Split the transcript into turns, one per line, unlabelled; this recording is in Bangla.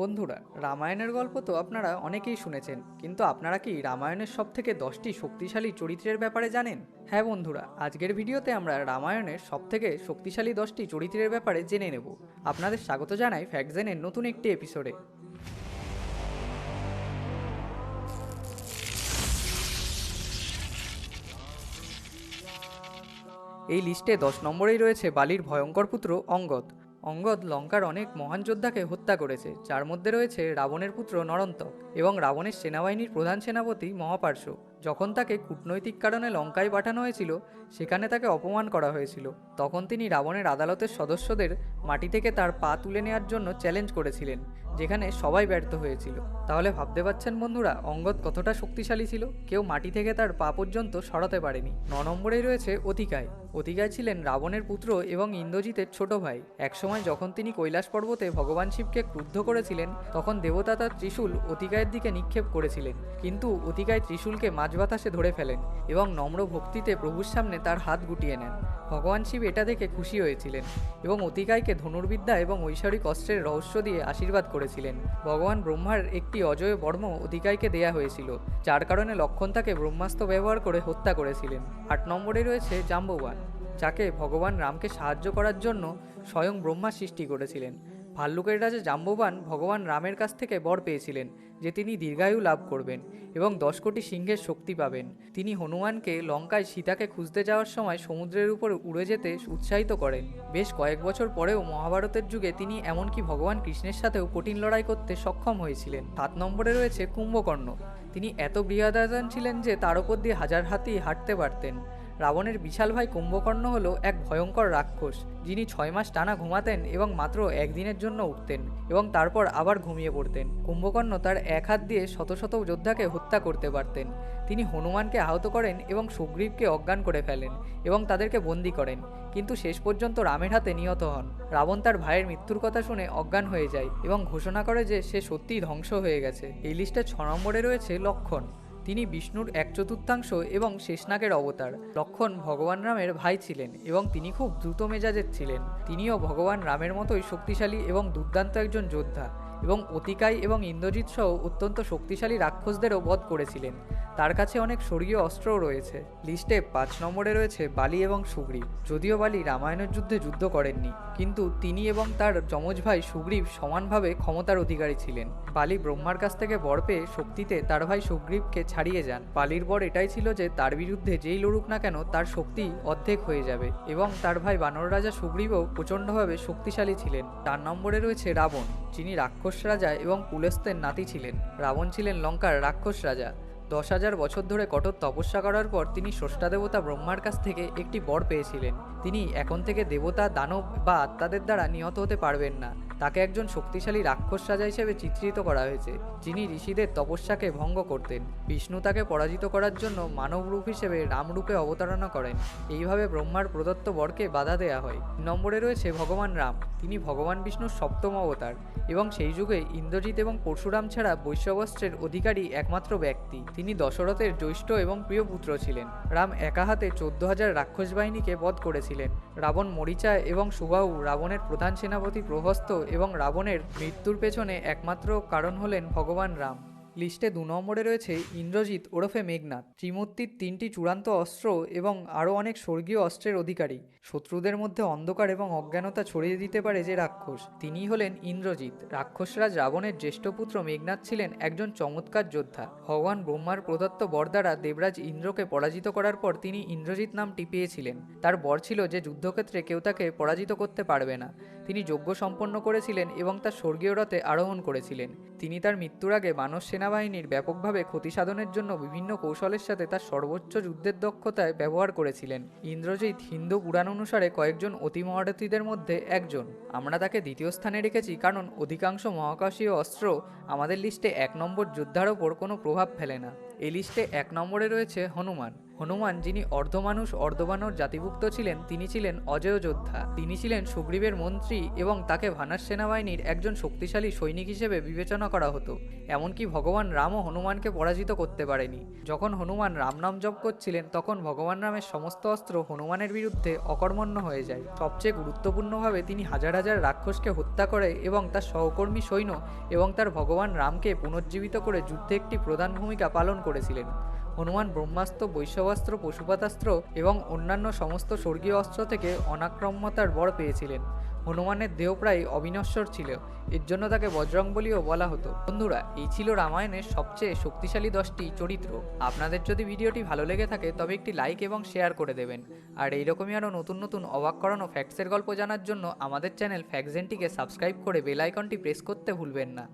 বন্ধুরা, রামায়ণের গল্প তো আপনারা অনেকেই শুনেছেন, কিন্তু আপনারা কি রামায়ণের সব থেকে দশটি শক্তিশালী চরিত্রের ব্যাপারে জানেন? হ্যাঁ বন্ধুরা, আজকের ভিডিওতে আমরা রামায়ণের সব থেকে শক্তিশালী দশটি চরিত্রের ব্যাপারে জেনে নেব। আপনাদের স্বাগত জানাই ফ্যাকজেনের নতুন একটি এপিসোডে। এই লিস্টে দশ নম্বরেই রয়েছে বালির ভয়ঙ্কর পুত্র অঙ্গদ। অঙ্গদ লঙ্কার অনেক মহান যোদ্ধাকে হত্যা করেছে, যার মধ্যে রয়েছে রাবণের পুত্র নরন্তক এবং রাবণের সেনাবাহিনীর প্রধান সেনাপতি মহাপার্শ্ব। যখন তাকে কূটনৈতিক কারণে লঙ্কায় পাঠানো হয়েছিল, সেখানে তাকে অপমান করা হয়েছিল। তখন তিনি রাবণের আদালতের সদস্যদের মাটি থেকে তার পা তুলে নেওয়ার জন্য চ্যালেঞ্জ করেছিলেন, যেখানে সবাই ব্যর্থ হয়েছিল। তাহলে ভাবতে পারছেন বন্ধুরা, অঙ্গদ কতটা শক্তিশালী ছিল? কেউ মাটি থেকে তার পা পর্যন্ত সরাতে পারেনি। ন নম্বরেই রয়েছে অতিকায়। অতিকায় ছিলেন রাবণের পুত্র এবং ইন্দ্রজিতের ছোট ভাই। একসময় যখন তিনি কৈলাস পর্বতে ভগবান শিবকে ক্রুদ্ধ করেছিলেন, তখন দেবতা তার ত্রিশূল অতিকায়ের দিকে নিক্ষেপ করেছিলেন। কিন্তু অতিকায় ত্রিশূলকে মাঝ বাতাসে ধরে ফেলেন এবং নম্র ভক্তিতে প্রভুর সামনে তার হাত গুটিয়ে নেন। ভগবান শিব এটা দেখে খুশি হয়েছিলেন এবং অতিকায়কে ধনুর্বিদ্যা এবং ঐশ্বরিক অস্ত্রের রহস্য দিয়ে আশীর্বাদ করেছিলেন। ভগবান ব্রহ্মার একটি অজয় বর্ম অতিকায়কে দেয়া হয়েছিল, যার কারণে লক্ষণ তাকে ব্রহ্মাস্ত্র ব্যবহার করে হত্যা করেছিলেন। আট নম্বরে রয়েছে জাম্ববান, যাকে ভগবান রামকে সাহায্য করার জন্য স্বয়ং ব্রহ্মা সৃষ্টি করেছিলেন। ভাল্লুকের রাজা জাম্ববান ভগবান রামের কাছ থেকে বর পেয়েছিলেন, যে তিনি দীর্ঘায়ু লাভ করবেন এবং দশ কোটি সিংহের শক্তি পাবেন। তিনি হনুমানকে লঙ্কায় সীতাকে খুঁজতে যাওয়ার সময় সমুদ্রের উপর উড়ে যেতে উৎসাহিত করেন। বেশ কয়েক বছর পরেও মহাভারতের যুগে তিনি এমনকি ভগবান কৃষ্ণের সাথেও কঠিন লড়াই করতে সক্ষম হয়েছিলেন। সাত নম্বরে রয়েছে কুম্ভকর্ণ। তিনি এত বৃহদায়তন ছিলেন যে তার উপর দিয়ে হাজার হাতি হাঁটতে পারতেন। রাবণের বিশাল ভাই কুম্ভকর্ণ হল এক ভয়ঙ্কর রাক্ষস, যিনি ছয় মাস টানা ঘুমাতেন এবং মাত্র একদিনের জন্য উঠতেন এবং তারপর আবার ঘুমিয়ে পড়তেন। কুম্ভকর্ণ তার এক হাত দিয়ে শত শত যোদ্ধাকে হত্যা করতে পারতেন। তিনি হনুমানকে আহত করেন এবং সুগ্রীবকে অজ্ঞান করে ফেলেন এবং তাদেরকে বন্দি করেন, কিন্তু শেষ পর্যন্ত রামের হাতে নিহত হন। রাবণ তার ভাইয়ের মৃত্যুর কথা শুনে অজ্ঞান হয়ে যায় এবং ঘোষণা করে যে সে সত্যিই ধ্বংস হয়ে গেছে। এই লিস্টে ছ নম্বরে রয়েছে লক্ষণ। তিনি বিষ্ণুর এক চতুর্থাংশ এবং শেষনাগের অবতার। লক্ষণ ভগবান রামের ভাই ছিলেন এবং তিনি খুব দ্রুত মেজাজের ছিলেন। তিনিও ভগবান রামের মতোই শক্তিশালী এবং দুর্দান্ত একজন যোদ্ধা এবং অতিকায় এবং ইন্দ্রজিৎ সহ অত্যন্ত শক্তিশালী রাক্ষসদেরও বধ করেছিলেন। তার কাছে অনেক স্বর্গীয় অস্ত্রও রয়েছে। লিস্টে পাঁচ নম্বরে রয়েছে বালি এবং সুগ্রীব। যদিও বালি রামায়ণের যুদ্ধে যুদ্ধ করেননি, কিন্তু তিনি এবং তার যমজ ভাই সুগ্রীব সমানভাবে ক্ষমতার অধিকারী ছিলেন। বালি ব্রহ্মার কাছ থেকে বর পেয়ে শক্তিতে তার ভাই সুগ্রীবকে ছাড়িয়ে যান। বালির বর এটাই ছিল যে, তার বিরুদ্ধে যেই লড়ুক না কেন, তার শক্তি অর্ধেক হয়ে যাবে এবং তার ভাই বানর রাজা সুগ্রীবও প্রচণ্ডভাবে শক্তিশালী ছিলেন। চার নম্বরে রয়েছে রাবণ, যিনি রাক্ষস রাজা এবং পুলস্তের নাতি ছিলেন। রাবণ ছিলেন লঙ্কার রাক্ষস রাজা। দশ হাজার বছর ধরে কঠোর তপস্যা করার পর তিনি স্রষ্টা দেবতা ব্রহ্মার কাছ থেকে একটি বর পেয়েছিলেন। তিনি এখন থেকে দেবতা, দানব বা আত্মাদের দ্বারা নিহত হতে পারবেন না। তাকে একজন শক্তিশালী রাক্ষস রাজা হিসেবে চিত্রিত করা হয়েছে, যিনি ঋষিদের তপস্যাকে ভঙ্গ করতেন। বিষ্ণু তাকে পরাজিত করার জন্য মানব রূপ হিসেবে রামরূপে অবতারণা করেন। এইভাবে ব্রহ্মার প্রদত্ত বরকে বাধা দেয়া হয়। নম্বরে রয়েছে ভগবান রাম। তিনি ভগবান বিষ্ণুর সপ্তম অবতার এবং সেই যুগে ইন্দ্রজিৎ এবং পরশুরাম ছাড়া বৈশ্যবস্ত্রের অধিকারী একমাত্র ব্যক্তি। তিনি দশরথের জ্যৈষ্ঠ এবং প্রিয় পুত্র ছিলেন। রাম একা হাতে চোদ্দ হাজার রাক্ষস বাহিনীকে বধ করেছিলেন। রাবণ মরিচা এবং সুবাহু রাবণের প্রধান সেনাপতি প্রহস্ত এবং রাবণের মৃত্যুর পেছনে একমাত্র কারণ হলেন ভগবান রাম। লিস্টে দু নম্বরে রয়েছে ইন্দ্রজিৎ ওরফে মেঘনাথ। ত্রিমূর্তির তিনটি চূড়ান্ত অস্ত্র এবং আরও অনেক স্বর্গীয় অস্ত্রের অধিকারী। শত্রুদের মধ্যে অন্ধকার এবং অজ্ঞানতা ছড়িয়ে দিতে পারে যে রাক্ষস। তিনি হলেন ইন্দ্রজিৎ। রাক্ষসরাজ রাবণের জ্যেষ্ঠ পুত্র মেঘনাথ ছিলেন একজন চমৎকার যোদ্ধা। ভগবান ব্রহ্মার প্রদত্ত বর দ্বারা দেবরাজ ইন্দ্রকে পরাজিত করার পর তিনি ইন্দ্রজিৎ নামটি পেয়েছিলেন। তার বর ছিল যে যুদ্ধক্ষেত্রে কেউ তাকে পরাজিত করতে পারবে না। তিনি যজ্ঞ সম্পন্ন করেছিলেন এবং তার স্বর্গীয় রথে আরোহণ করেছিলেন। তিনি তার মৃত্যুর আগে মানস সেনাবাহিনীর ব্যাপকভাবে ক্ষতি সাধনের জন্য বিভিন্ন কৌশলের সাথে তার সর্বোচ্চ যুদ্ধের দক্ষতায় ব্যবহার করেছিলেন। ইন্দ্রজিৎ হিন্দু পুরাণ অনুসারে কয়েকজন অতি মহারথীদের মধ্যে একজন। আমরা তাকে দ্বিতীয় স্থানে রেখেছি কারণ অধিকাংশ মহাকাশীয় অস্ত্র আমাদের লিস্টে এক নম্বর যোদ্ধার ওপর কোনো প্রভাব ফেলে না। এই লিস্টে এক নম্বরে রয়েছে হনুমান। হনুমান, যিনি অর্ধমানুষ, অর্ধবানর জাতিভুক্ত ছিলেন, তিনি ছিলেন অজয় যোদ্ধা। তিনি ছিলেন সুগ্রীবের মন্ত্রী এবং তাকে ভানার সেনাবাহিনীর একজন শক্তিশালী সৈনিক হিসেবে বিবেচনা করা হতো। এমনকি ভগবান রামও হনুমানকে পরাজিত করতে পারেনি। যখন হনুমান রাম নাম জপ করছিলেন, তখন ভগবান রামের সমস্ত অস্ত্র হনুমানের বিরুদ্ধে অকর্মণ্য হয়ে যায়। সবচেয়ে গুরুত্বপূর্ণভাবে তিনি হাজার হাজার রাক্ষসকে হত্যা করে এবং তার সহকর্মী সৈন্য এবং তার ভগবান রামকে পুনর্জীবিত করে যুদ্ধে একটি প্রধান ভূমিকা পালন করেছিলেন। হনুমান ব্রহ্মাস্ত্র, বৈশ্যবাস্ত্র, পশুপাতাস্ত্র এবং অন্যান্য সমস্ত স্বর্গীয় অস্ত্র থেকে অনাক্রম্যতার বর পেয়েছিলেন। হনুমানের দেহ প্রায় অবিনশ্বর ছিল। এর জন্য তাকে বজরং বলিও বলা হতো। বন্ধুরা, এই ছিল রামায়ণের সবচেয়ে শক্তিশালী দশটি চরিত্র। আপনাদের যদি ভিডিওটি ভালো লেগে থাকে, তবে একটি লাইক এবং শেয়ার করে দেবেন। আর এইরকমই আরও নতুন নতুন অবাক করানো ফ্যাক্টসের গল্প জানার জন্য আমাদের চ্যানেল ফ্যাক্সেন্টিকে সাবস্ক্রাইব করে বেল আইকনটি প্রেস করতে ভুলবেন না।